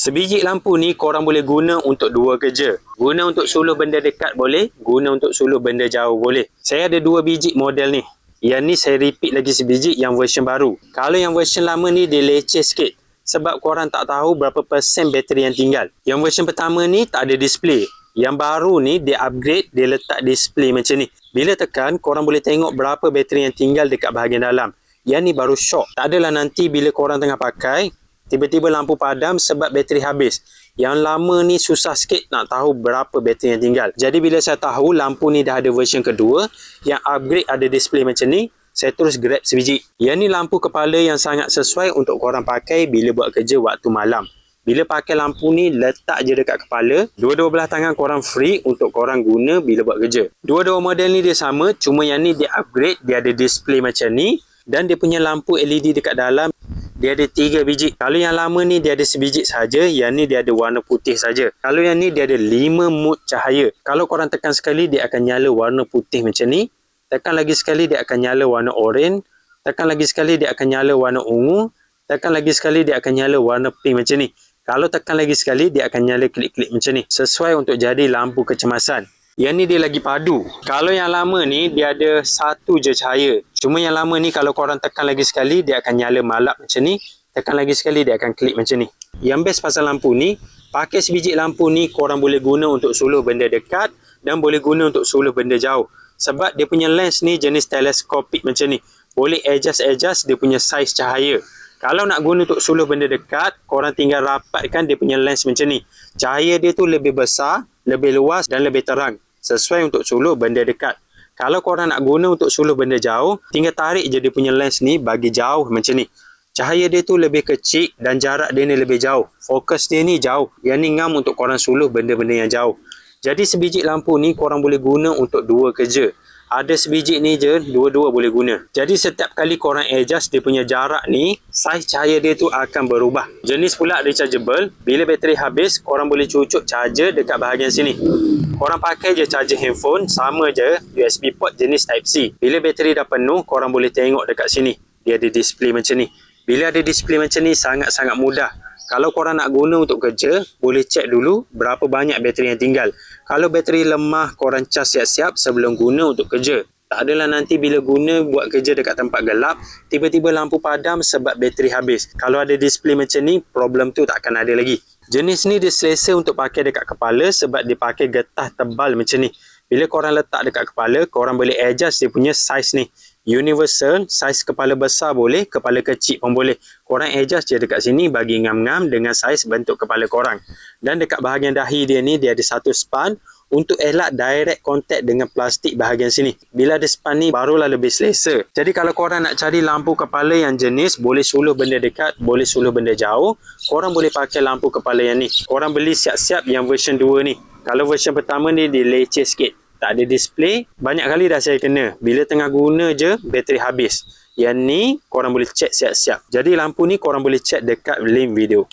Sebiji lampu ni korang boleh guna untuk dua kerja. Guna untuk suluh benda dekat boleh, guna untuk suluh benda jauh boleh. Saya ada dua biji model ni. Yang ni saya repeat lagi sebiji yang version baru. Kalau yang version lama ni dia leceh sikit. Sebab korang tak tahu berapa persen bateri yang tinggal. Yang version pertama ni tak ada display. Yang baru ni dia upgrade, dia letak display macam ni. Bila tekan, korang boleh tengok berapa bateri yang tinggal dekat bahagian dalam. Yang ni baru shock. Tak adalah nanti bila korang tengah pakai, tiba-tiba lampu padam sebab bateri habis. Yang lama ni susah sikit nak tahu berapa bateri yang tinggal. Jadi bila saya tahu lampu ni dah ada version kedua, yang upgrade ada display macam ni, saya terus grab sebiji. Yang ni lampu kepala yang sangat sesuai untuk korang pakai bila buat kerja waktu malam. Bila pakai lampu ni, letak je dekat kepala. Dua-dua belah tangan korang free untuk korang guna bila buat kerja. Dua-dua model ni dia sama, cuma yang ni dia upgrade, dia ada display macam ni. Dan dia punya lampu LED dekat dalam dia ada tiga biji. Kalau yang lama ni dia ada sebiji saja, yang ni dia ada warna putih saja. Kalau yang ni dia ada lima mood cahaya. Kalau korang tekan sekali dia akan nyala warna putih macam ni. Tekan lagi sekali dia akan nyala warna oranye. Tekan lagi sekali dia akan nyala warna ungu. Tekan lagi sekali dia akan nyala warna pink macam ni. Kalau tekan lagi sekali dia akan nyala klik-klik macam ni. Sesuai untuk jadi lampu kecemasan. Yang ni dia lagi padu. Kalau yang lama ni dia ada satu je cahaya. Cuma yang lama ni kalau korang tekan lagi sekali dia akan nyala malap macam ni. Tekan lagi sekali dia akan klik macam ni. Yang best pasal lampu ni, pakai sebiji lampu ni korang boleh guna untuk suluh benda dekat dan boleh guna untuk suluh benda jauh. Sebab dia punya lens ni jenis teleskopik macam ni. Boleh adjust-adjust dia punya saiz cahaya. Kalau nak guna untuk suluh benda dekat, korang tinggal rapatkan dia punya lens macam ni. Cahaya dia tu lebih besar, lebih luas dan lebih terang sesuai untuk suluh benda dekat. Kalau korang nak guna untuk suluh benda jauh, tinggal tarik je dia punya lens ni bagi jauh macam ni. Cahaya dia tu lebih kecil dan jarak dia ni lebih jauh. Fokus dia ni jauh. Yang ni ngam untuk korang suluh benda-benda yang jauh. Jadi sebiji lampu ni korang boleh guna untuk dua kerja ada sebiji ni je, dua-dua boleh guna. Jadi setiap kali korang adjust dia punya jarak ni, saiz cahaya dia tu akan berubah. Jenis pula rechargeable, bila bateri habis, korang boleh cucuk charger dekat bahagian sini. Korang pakai je charger handphone, sama je USB port jenis Type-C. Bila bateri dah penuh, korang boleh tengok dekat sini. Dia ada display macam ni. Bila ada display macam ni, sangat-sangat mudah. Kalau korang nak guna untuk kerja, boleh cek dulu berapa banyak bateri yang tinggal. Kalau bateri lemah, korang cas siap-siap sebelum guna untuk kerja. Tak adalah nanti bila guna buat kerja dekat tempat gelap, tiba-tiba lampu padam sebab bateri habis. Kalau ada display macam ni, problem tu tak akan ada lagi. Jenis ni dia selesa untuk pakai dekat kepala sebab dia pakai getah tebal macam ni. Bila korang letak dekat kepala, korang boleh adjust dia punya size ni universal, saiz kepala besar boleh, kepala kecil pun boleh. Korang adjust je dekat sini bagi ngam-ngam dengan saiz bentuk kepala korang. Dan dekat bahagian dahi dia ni, dia ada satu span untuk elak direct contact dengan plastik bahagian sini. Bila ada span ni, barulah lebih selesa. Jadi kalau korang nak cari lampu kepala yang jenis, boleh suluh benda dekat, boleh suluh benda jauh, korang boleh pakai lampu kepala yang ni. Korang beli siap-siap yang version 2 ni. Kalau version pertama ni, dia leceh sikit tak ada display banyak kali dah saya kena. Bila tengah guna je bateri habis. Yang ni korang boleh check siap-siap. Jadi lampu ni korang boleh check dekat link video